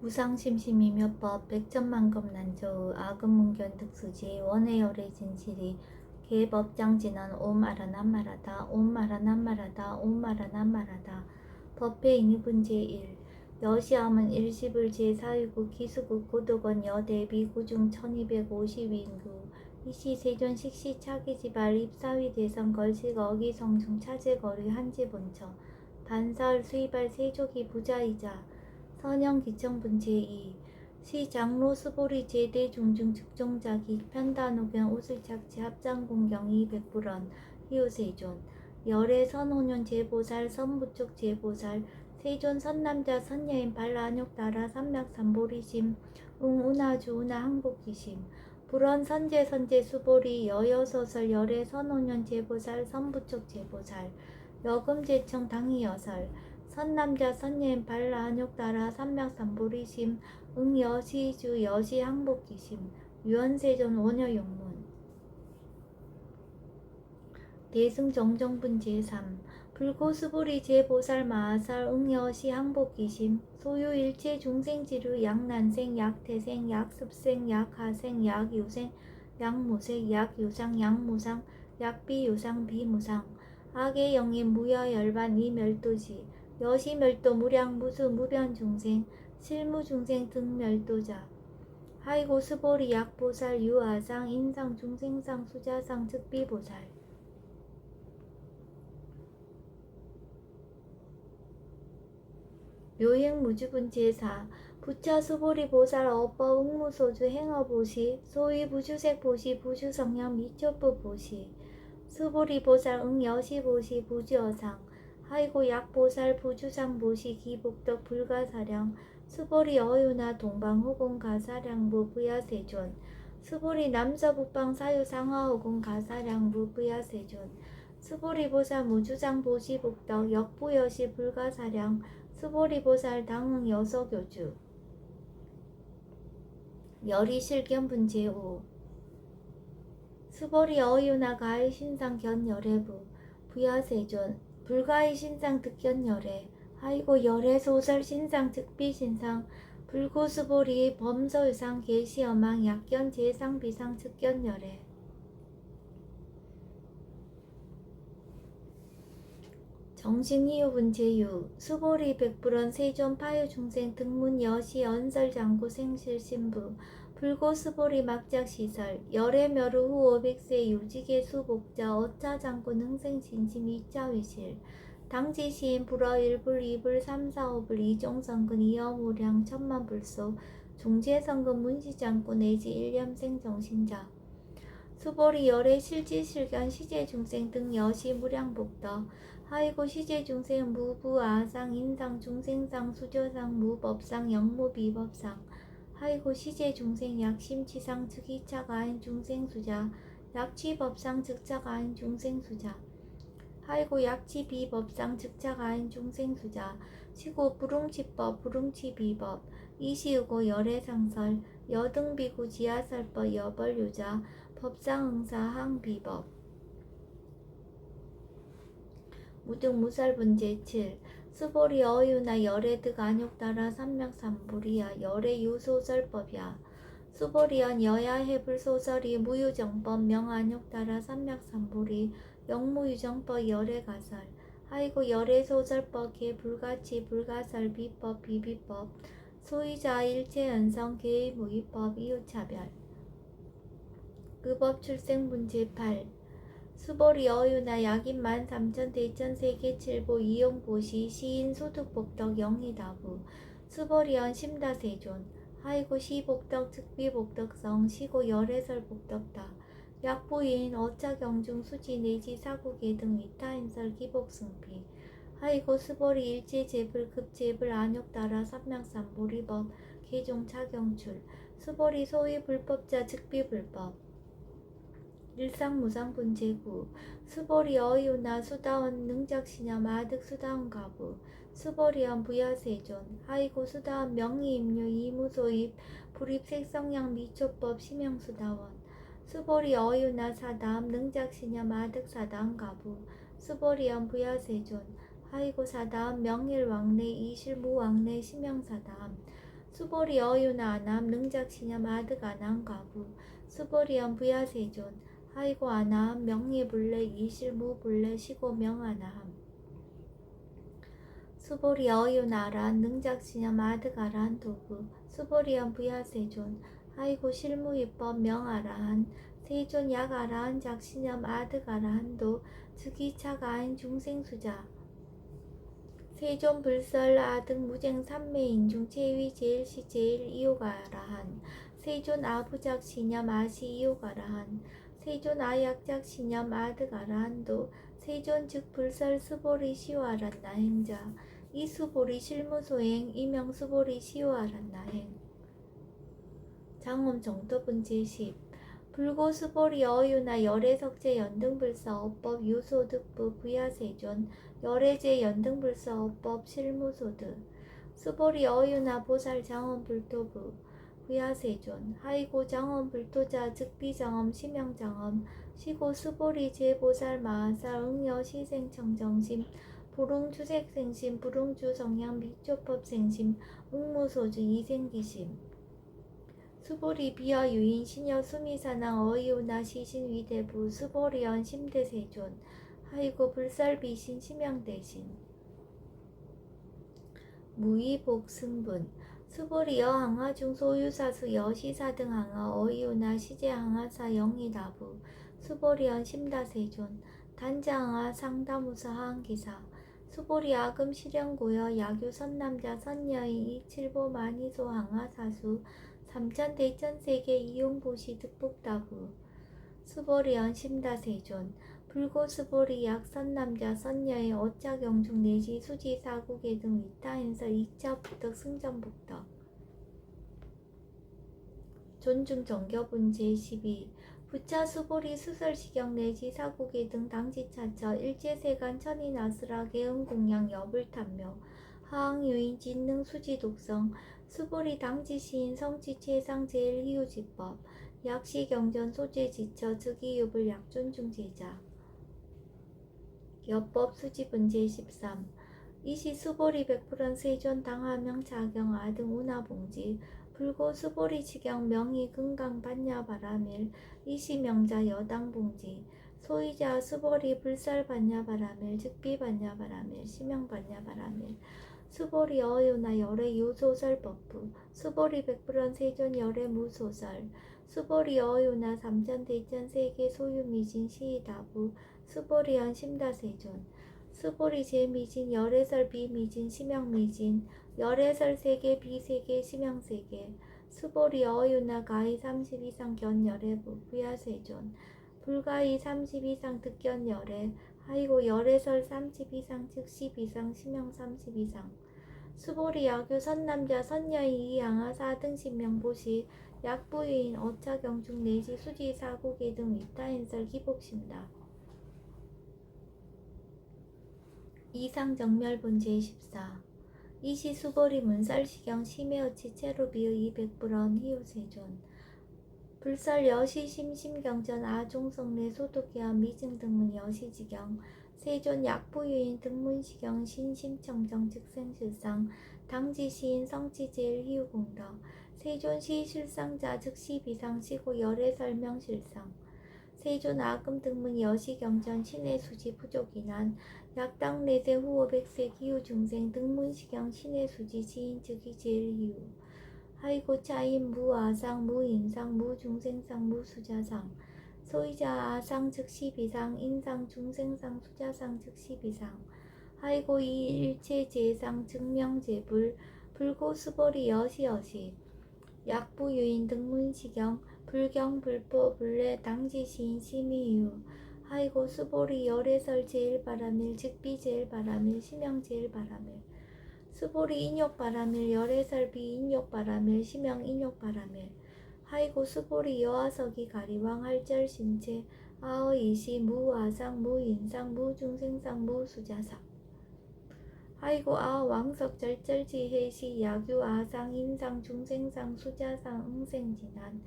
무상심심이며법 백천만급 난조의 아금문견 득수지 원해열의 진실이 개법장 진한 옴아라난말하다 옴아라난말하다 옴아라난말하다. 법회 인유분제 1 여시함은 일시불 제4위국 기수국 고도건 여대비 구중 1250인구. 이시 세존 식시 차기지발 입사위 대선 걸식 어기성중 차제거리 한지본처. 반설 수이발 세조기 부자이자 선영 기청분 제2 시장로 수보리 제대 중중 측종자기 편단호견 오슬착지 합장공경 200불원 희우세존. 열애 선호년 제보살 선부쪽 제보살 세존 선남자 선여인 발라안욕 따라 삼맥삼보리심 웅운하주 운하 항복기심. 불원 선제 선제 수보리 여여소설 열애 선호년 제보살 선부쪽 제보살 여금제청 당이여설 선남자 선예인 발라안욕 따라 삼맥삼보리심 응여시주 여시 항복기심 유언세존 원여용문. 대승정정분 제3 불고수보리 제보살 마하살 응여시 항복기심 소유일체 중생지루 약난생 약태생 약습생 약하생 약유생 약무색 약유상 약무상 약비유상 비무상. 악의 영인 무여열반 이멸도지 여시멸도 무량 무수 무변중생 실무중생 등멸도자. 하이고 스보리 약보살 유아상 인상 중생상 수자상 즉비보살. 묘행 무주분 제사 부차 수보리 보살 어법 응무소주 행어 보시 소위 부주색 보시 부주성냥 미초부 보시 수보리 보살 응여시 보시 부주어상 하이고 약보살 부주상 보시 기 복덕 불가사량 수보리 어유나 동방 호공 가사량부 부야 세존. 수보리 남서북방 사유 상하 호공 가사량부 부야 세존. 수보리 보살 무주장 보시 복덕 역부 여시 불가사량 수보리 보살 당응 여서 교주. 열이 실견 분 제5 수보리 어유나 가의 신상 견 열애부. 부야세존 불가의 신상 득견열애 하이고 열애 소설 신상 즉비 신상 불고수보리 범서유상 계시어망 약견 제상 비상 즉견열애. 정신이유분 제6 수보리 백불원 세존 파유 중생 등문 여시 언설 장구 생실 신부 불고 수보리 막작 시설 열애 멸후 후 오백세 유지계 수 복자 어차 장구 능생 진심 이자위실. 당지 시인 불어 일불 이불 삼사오불 이종성근 이어무량 천만불소 중재성근 문시장구 내지 일념생 정신자. 수보리 열애 실지실견 시제중생 등 여시 무량복덕. 하이고 시제중생 무부 아상 인상 중생상 수조상 무법상 영무비법상 하이고 시제 중생 약심치상 즉이차가 아닌 중생수자 약취법상 즉자가 아닌 중생수자. 하이고 약치비법상 즉자가 아닌 중생수자. 시고 불응치법 불응치비법. 이시우고 열애상설 여등비구 지하설법 여벌유자 법상응사 항비법. 무등무살분 제 7 수보리 어유나 열애득 안욕 따라 삼맥삼불이야 열애 유소설법이야. 수보리언 여야 해불 소설이 무유정법 명안욕 따라 삼맥삼불이 영무유정법 열애 가설. 하이고 열애 소설법 개 불가치 불가설 비법 비비법. 소유자 일체 연성 개의 무위법 이유차별. 그법 출생분 제8 수보리 어유나 약인만 삼천 대천 세계 칠보 이용보시 시인 소득복덕 영희다부 수보리언 심다세존 하이고 시복덕 즉비복덕성 시고 열애설복덕다 약보인 어차경중 수지 내지 사국계 등 위타인설 기복승피 하이고 수보리 일제 제불 급제불 안욕 따라 삼명삼 보리법 개종 차경출 수보리 소위 불법자 즉비불법 일상무상분 제구 수보리 어이우나 수다원 능작시냐 마득 수다원 가부 수보리언 부야세존 하이고 수다원 명의임류 이무소입 불입색성량 미초법 심형수다원 수보리 어이우나 사담 능작시냐 마득 사담 가부 수보리언 부야세존 하이고 사담 명일왕래 이실무왕래 심형사담 수보리 어유나 아남 능작 신념 아득 아남 가부 수보리언 부야세존 하이고 아나함 명예불래 이실무불래 시고 명아나함. 수보리 어유 나란 능작신념 아득아란 도구. 수보리언 부야세존. 하이고 실무 입법 명아라한. 세존 약아라한 작신념 아득아라한도. 즉이차가인 중생수자. 세존 불설 아득 무쟁 삼매인 중 제위 제일시 제일 이오가라한. 세존 아부작 신념 아시 이오가라한 세존 아약작 신념 아득아라한도 세존 즉 불설 수보리 시와란 나행자. 이 수보리 실무소행 이명 수보리 시와란 나행. 장엄 정도분 제10 불고 수보리 어유나 열애석제 연등불사 어법 유소득부 부야세존 열애제 연등불사 어법 실무소득. 수보리 어유나 보살 장엄 불토부 부야세존 하이고 장엄 불토자 즉비장엄 심양장엄 시고 수보리 제보살 마하살 응여 시생청정심 불응주색생심 불응주 성향 미조법생심 응무소주 이생기심. 수보리 비어 유인 신여 수미사나 어이오나 시신 위대부 수보리언 심대세존 하이고 불살비신 심양대신. 무의복승분 수보리여 항하중 소유사수 여시사 등 항하 어이오나 시제 항하사 영이다부 수보리언 심다세존 단자항하 상다무사 항기사 수보리 아금 실령고여 야규 선남자 선여인 이칠보 만이소 항하사수 삼천 대천세계 이용보시 득복다부 수보리언 심다세존 불고수보리 약 선남자 선녀의 어짜경중 내지 수지 사국의 등 위타인서 이차복덕 승전복덕. 존중 정겨분 제12 부차 수보리 수설시경 내지 사국의 등 당지차처 일제세간 천인아스라 개응공양 여불탐묘 하항유인 진능 수지 독성 수보리 당지 시인 성지 최상 제일희우지법 약시 경전 소재 지처 즉이유불 약존 중제자 여법 수지분제 13 이시 수보리 백불원 세존 당하명 자경 아 등 운하봉지 불고 수보리 지경 명의 금강 반야 바라밀 이시 명자 여당 봉지 소이자 수보리 불살 반야 바라밀 즉비 반야 바라밀 시명 반야 바라밀 수보리 어유나 열애 유소설 법부 수보리 백불원 세존 열애 무소설 수보리 어유나 삼천 대천 세계 소유 미진 시이다부 수보리언 심다세존 수보리 제 미진 열애설 비미진 심양미진 열애설 세계 비세계 심양세계 수보리 어유나 가히 30 이상 견열애부 부야세존 불가히 30 이상 득견열애 하이고 열애설 30 이상 즉십 이상 심양 30 이상 수보리 야규 선남자 선여인 이양하 4등 신명보시 약부인 어차경중 내지 수지 사고계 등 위타인설 기복심다. 이상정멸본 제14 이시 수보리 문살시경 심해어치 체로비의 이백불언 희우세존. 불설 여시 심심경전 아종성내 소독기한 미증 등문 여시지경. 세존 약부유인 등문시경 신심청정 즉생실상. 당지시인 성지제일 희우공덕. 세존 시 실상자 즉시 비상시고 열애 설명실상. 세존 아금 등문 여시경전 신의 수지 부족이난 약당 내세 후오 백세 기후 중생 등문시경 신의 수지 지인 즉이 제일 희우 하이고 차인 무아상 무인상 무중생상 무수자상. 소이자 아상 즉시 비상 인상 중생상 수자상 즉시 비상. 하이고 이 일체 제상 증명제불 불고수벌이 여시여시. 약부유인 등문시경 불경 불보 불례 당지시인 심의유 하이고 수보리 열애설 제일 바라밀 즉비 제일 바라밀 심영 제일 바라밀. 수보리 인욕 바라밀 열애설 비 인욕 바라밀 심영 인욕 바라밀. 하이고 수보리 여하석이 가리왕 할절 신체. 아어 이시 무아상 무인상 무중생상 무수자상. 하이고 아 왕석 절절지 해시 야규 아상 인상 중생상 수자상 응생진한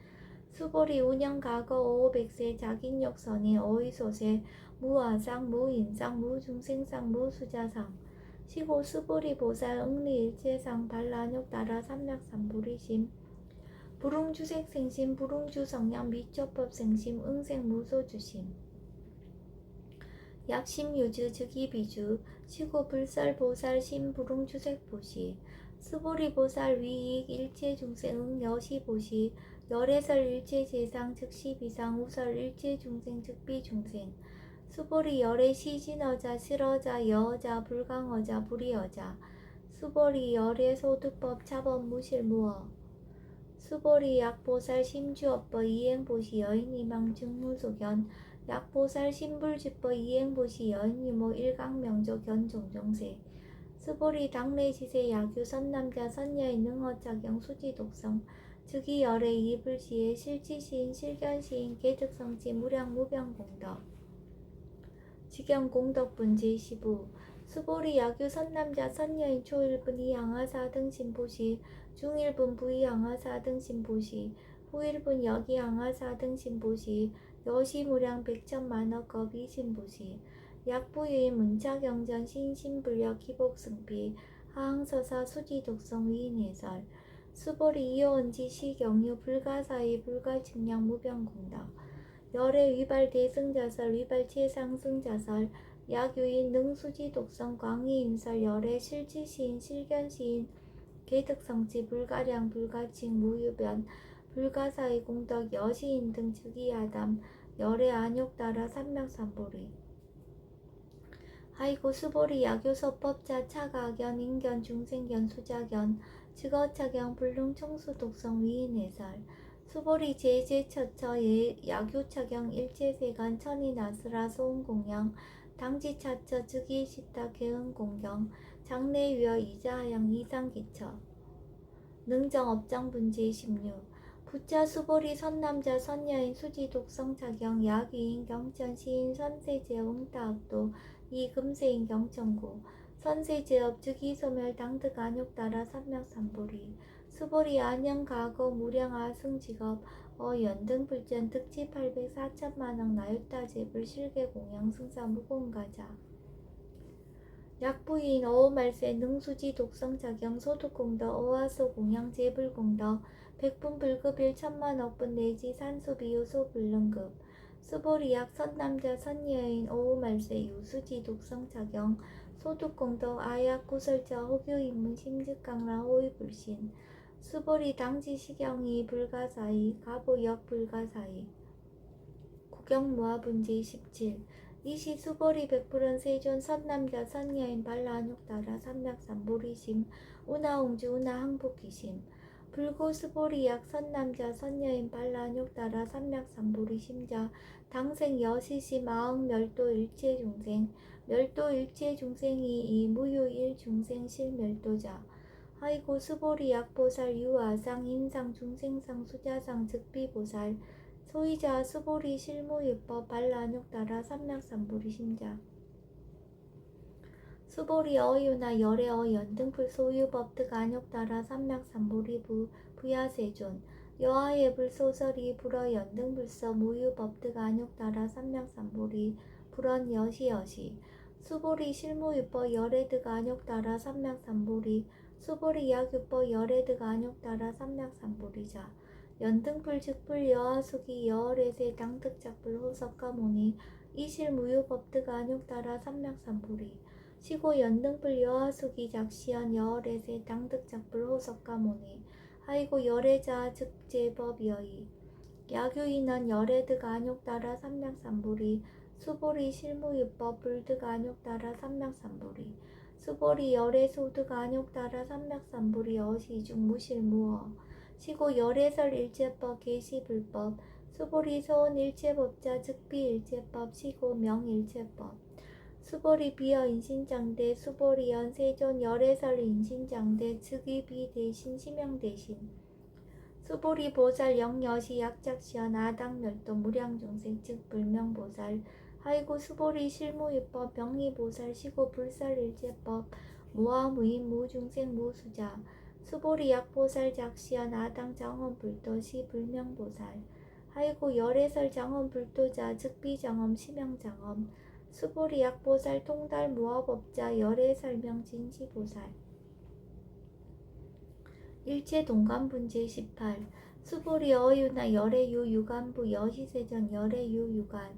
수보리 운영 과거 오백세 자긴 역선이 어이소세 무아상 무인상 무중생상 무수자상. 시고 수보리 보살 응리 일체상 반란욕 따라 삼략삼보리심. 불웅주색 생심 불웅주 성량 미초법 생심 응생 무소주심. 약심 유주 즉이 비주. 시고 불설 보살 심 불웅주색 보시. 수보리 보살 위익 일체 중생 응 여시 보시 열애설 일체 재상 즉시 비상 우설 일체 중생 즉비 중생. 수보리 열애 시진어자 실어자 여어자 불강어자 불이어자. 수보리 열애 소득법 차법 무실 무어. 수보리 약보살 심주업법 이행보시 여인이망 증무소견 약보살 신불지법 이행보시 여인이모 일강명조 견종정세. 수보리 당내지세 야규 선남자 선여인 능허작용 수지독성 즉이 열애 이불시에 실지시인 실견시인 개득성지 무량 무병공덕. 직영공덕분지 시부 수보리 야규 선남자 선여인 초일분 이양하사 등 신보시 중일분 부이양하사 등 신보시 후일분 여기양하사 등 신보시 여시무량 백천만억겁 이신보시. 약부유인 문자경전 신신불력 기복승비 하항서사 수지독성 위인해설 수보리 이어원지 시경유 불가사의 불가측량 무병공덕 열의 위발 대승자설 위발 최상승자설 약유인 능수지 독성 광희인설 열의 실지시인 실견시인 개득성지 불가량 불가칭 무유변 불가사의 공덕 여시인 등 즉이하담 열의 안욕 따라 삼명삼보리. 하이고 수보리 야교서법자 차가견 인견 중생견 수자견 즉어차경 불능 청수 독성 위인 해설 수보리 제제처처 예 야교차경 일제세간 천이 나스라 소음공양 당지차처 즉이시타 개은공경 장래위어 이자하양 이상기처. 능정업장분지 16 부자 수보리 선남자 선여인 수지독성차경 야귀인 경천 시인 선세제 웅따학도 이금세인 경천고 선세제업 즉이소멸 당득 안욕 따라 삼명삼보리 수보리 안녕 가거 무량 아 승직업 어 연등 불전 득지 800 4천만억 나유따 제불 실계 공양 승사 무공가자. 약부인 어오말세 능수지 독성 작용 소득공덕 어와소 공양 제불공덕 백분 불급 1천만 억분 내지 산수비유 소 불능급. 수보리약 선남자 선여인 어오말세 유수지 독성 작용 소득공덕 아약 구설자 호교인문 심즉강라 호위불신 수보리 당지 시경이 불가사의 가보역 불가사의. 구경무화분지 17 이시 수보리 백불은 세존 선남자 선여인 발라안욕 따라 삼맥삼보리심 우나옹주 우나항복기심. 불고 수보리약 선남자 선여인 발라안욕 따라 삼맥삼보리심자 당생 여시시 마응 멸도 일체 중생 멸도 일체 중생이 이 무유 일 중생 실 멸도자. 하이고 수보리 약보살 유아상 인상 중생상 수자상 즉비보살. 소이자 수보리 실무유법 발란욕 따라 삼맥삼보리 심자. 수보리 어유나 열애 어 연 등풀 소유법 득 안욕 따라 삼맥삼보리 부 부야세존. 여하의 불소설이 불어 연등불서 무유법 득 안욕 따라 삼맥삼보리 불언 여시여시. 수보리 실무유법 열애득 안욕 따라 삼맥삼보리. 수보리 약유법 열애득 안욕 따라 삼맥삼보리자. 연등불 즉불 여하수기 여월에세 당득작불 호석가모니. 이실무유법득 안욕 따라 삼맥삼보리. 시고 연등불 여하수기 작시연 여월에세 당득작불 호석가모니. 하이고 열애자 즉제법 여의. 야교인원 열애득 안욕 따라 삼맥삼보리 수보리 실무유법 불득 안욕 따라 삼맥삼보리. 수보리 열애 소득 안욕 따라 삼맥삼보리 어시중 무실무어. 시고 열애설 일제법 계시불법. 수보리 소원 일체법자 즉비 일체법. 시고 명 일체법. 수보리 비어 인신장대. 수보리 연세존 열애설 인신장대. 즉위 비 대신 시명 대신. 수보리 보살 영여시 약작시연 아당멸도 무량중생 즉 불명보살 하이고 수보리 실무유법 병리보살 시고 불설일제법 무아무인 무중생 무수자 수보리 약보살 작시연 아당 장엄 불도시 불명보살 하이고 열애설 장엄 불도자 즉비 장엄 시명장엄 수보리 약보살 통달 무화법자 열애 설명 진시보살. 일체 동간분제 18 수보리 어유나 열애유 유간부 여시세전 열애유 유간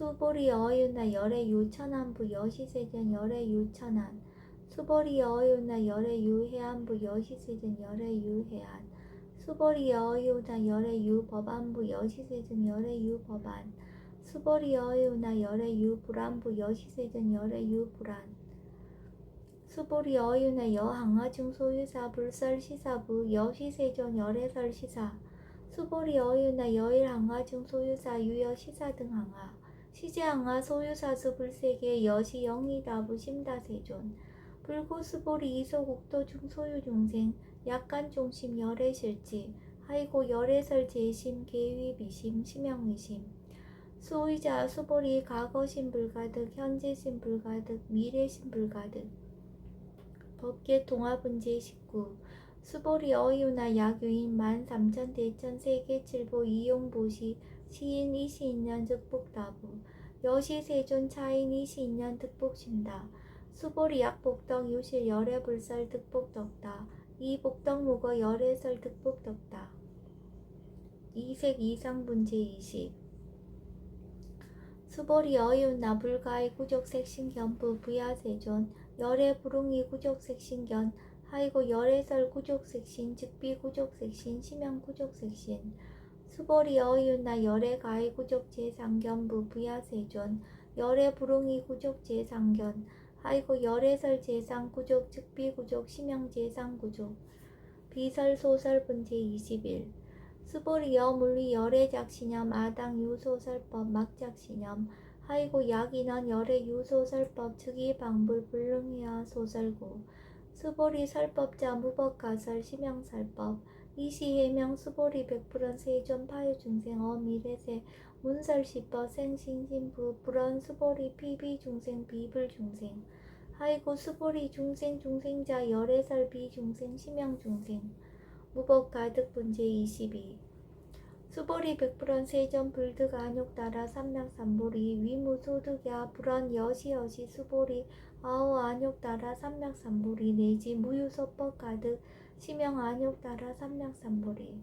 수보리 어유나 열애유 천안부 여시세전 열애유 천안 수보리 어유나 열애유 해안부 여시세전 열애유 해안 수보리 어유나 열애유 법안부 여시세전 열애유 법안 수보리 어유나 열애유 불안부 여시세전 열애유 불안 수보리 어유나 여항아중 소유사 불설 시사부 여시세존 열애설 시사 수보리 어유나 여일항아중 소유사 유여 시사 등 항아 시제항아 소유사수 불세계 여시 영이다부 심다세존. 불고수보리 이소국도 중 소유 중생 약간 중심 열애실지. 하이고 열애설 재심 계위 비심 심양위심. 소유자 수보리 과거심 불가득 현재심 불가득 미래심 불가득. 법계 통합은제 19 수보리 어유나 야교인 만 삼천 대천 세계 칠보 이용보시 시인 이시인년 득복다부 여시 세존 차인 이시인년 득복신다. 수보리 약복덕 유실 열애불설 득복덕다. 이복덕 무거 열애설 득복덕다. 이색 이상분제 20 수보리 어유나 불가의 구족색신견부 부야세존 열애 불웅이 구족색신견 하이고 열애설 구족색신 즉비 구족색신 심양 구족색신 수보리 어유나 열애 가의 구족제상견부 부야 세존 열애 불웅이 구족제상견 하이고 열애설 제상 구족 즉비 구족 심양 제상 구족 비설 소설 분제 21 수보리 여 물리 열애작신염 아당 유소설법 막작신염 하이고 약인원 열애 유소설법 즉위 방불 불능이야 소설고 수보리 설법자 무법가설 심양설법. 이시해명 수보리 백불원 세존 파유 중생 어 미래세 문설시법 생신신부 불원 수보리 피비 중생 비불 중생. 하이고 수보리 중생 중생자 열애설 비 중생 심양 중생. 무법 가득 분제 22 수보리 백불원 세전 불득 안욕 따라 삼맥삼보리 위무소득야 불원 여시여시 수보리 아오 안욕 따라 삼맥삼보리 내지 무유소법 가득 시명 안욕 따라 삼맥삼보리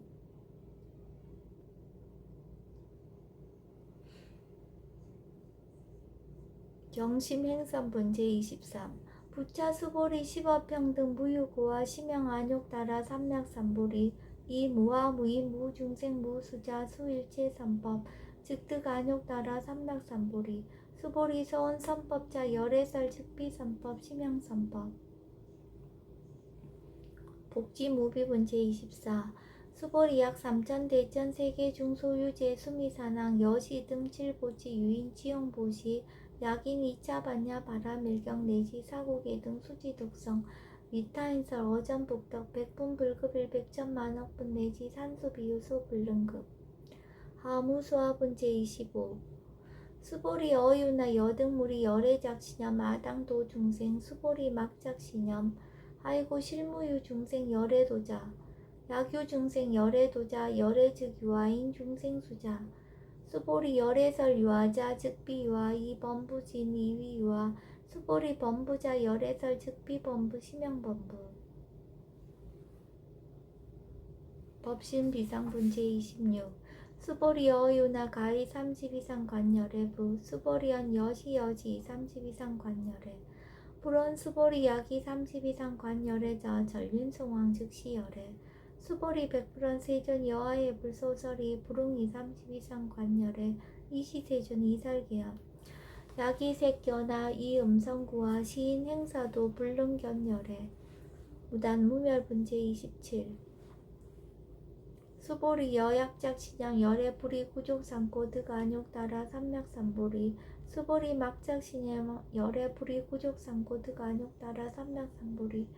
경심행선 분 제 23 부차 수보리 시법평등 무유고와 시명 안욕 따라 삼맥삼보리 이 무와 무인 무중생 무수자 수일체 선법 즉득 안욕 따라 삼맥삼보리 수보리 서원 선법자 열애설 즉비 선법 심양 선법. 복지 무비분 제 24 수보리 약 3천 대천 세계 중소유제 수미산항 여시 등 칠보치 유인 치용보시 약인 2차 반야 바라밀경 내지 사고계 등 수지 독성 위타인설 어전 복덕 백분 불급일 백천만억분 내지 산수 비유소 불능급. 하무수화분 제 25 수보리 어유나 여등물이 열애작신염 마당도 중생 수보리 막작신염 하이고 실무유 중생 열애도자. 약유 중생 열애도자. 열애즉 유아인 중생 수자. 수보리 열애설 유아자 즉비 유아. 이범부진 이위 유아. 수보리 범부자 열애설 즉비 범부 심형 범부. 법신 비상분 제 26 수보리 어유나 가히 30 이상 관열애부 수보리언 여시 여지 30 이상 관열애 불원 수보리 약이 30 이상 관열애자 전륜송왕 즉시 열애 수보리 백불원 세존 여하의 불소설이 불웅이 30 이상 관열애 이시세존 이설계야 약이 색견나 이 음성구와 시인 행사도 불능견열애 무단 무멸 분제 27 수보리 여약작 신양 열애 불이 구족 삼고 득 안욕 따라 삼맥삼보리 수보리 막작 신양 열애 불이 구족 삼고 득 안욕 따라 삼맥삼보리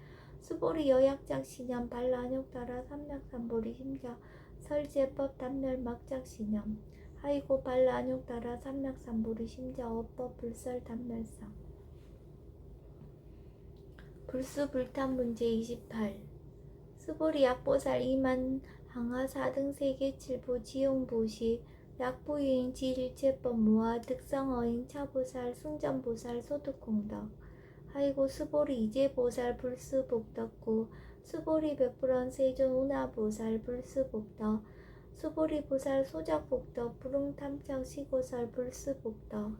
수보리 여약작 신양 발란욕 따라 삼맥삼보리 심자 설제법 단멸 막작 신양 하이고 발란욕 따라 삼맥삼보리 심자 어법 불설 단멸상 불수 불탄 문제 28 수보리 약보살 이만 항하 4등 세계 7부 지용보시 약부유인 지일체법 모아 득성어인 차보살 승전보살 소득공덕. 하이고 수보리 이제보살 불수복덕구 수보리 백불원 세존 운하보살 불수복덕 수보리 보살 소작복덕 부릉탐척 시고설 불수복덕.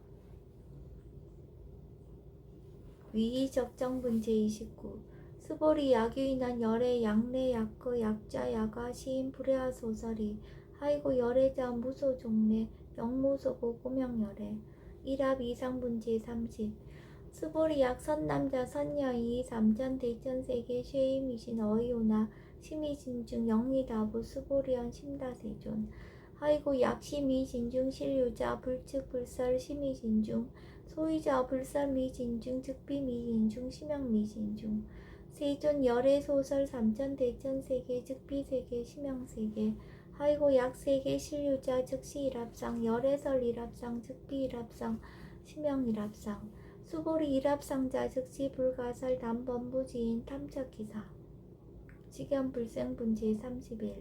위의적정분 제29 수보리 야규인한 열애 양례 약거 약자 야가 시인 불회화 소설이 하이고 열애자 무소 종례 영무소고 고명열애. 일합 이상분 제30 수보리 약 선남자 선여이 삼천 대천세계 쉐임이신 어이오나 심의신중 영리다부 수보리언 심다세존. 하이고 약심이신중 실유자 불측 불설 심의신중 소유자 불설미진중 즉비미진중 심양미진중 세존 열애소설 삼천 대천 세계 즉비 세계 심양세계 하이고 약 세계 실유자 즉시 일합상 열애설 일합상 즉비 일합상 심양 일합상 수보리 일합상자 즉시 불가설 담범부지인 탐척기사. 직연 불생분제 31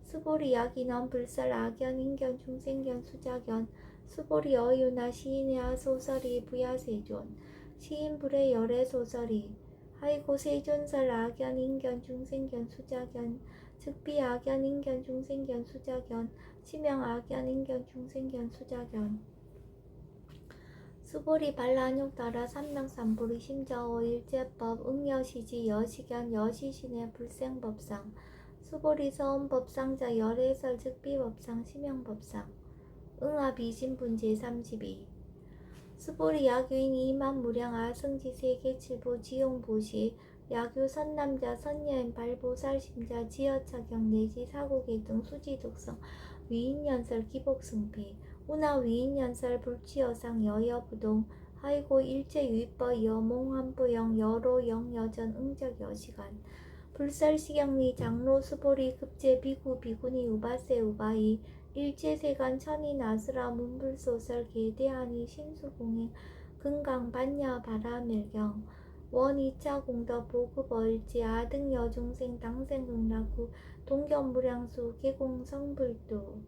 수보리 약인원 불설 악연 인견 중생견 수작견 수보리 어유나 시인의 하소설이 부야세존. 시인 불의 열애 소설이 하이고 세존설 악연 인견 중생견 수작견 즉비 악연 인견 중생견 수작견 치명 악연 인견 중생견 수작견 수보리 반란욕 따라 삼명삼보리 심자오 일제법 응여시지 여시견 여시신의 불생법상. 수보리 서원법상자 열애설 즉비법상 심형법상. 응합이신분 제32 수보리 야규인 이만 무량 아승지 세계 칠보 지용보시 야규 선남자 선여인 발보살 심자 지어차경 내지 사고계 등 수지독성 위인연설 기복승패 운하 위인연설 불치여상 여여부동 하이고 일체유입법 여몽환보영 여로영 여전 응적 여시간 불설시경리 장로 수보리 급제 비구 비구니 우바세 우바이 일체세간 천인 아수라 문불소설 계대하니 신수공행 금강 반야 바라밀경. 원이차 공덕 보급어일지 아등 여중생 당생 극락후 동견무량수 계공 성불도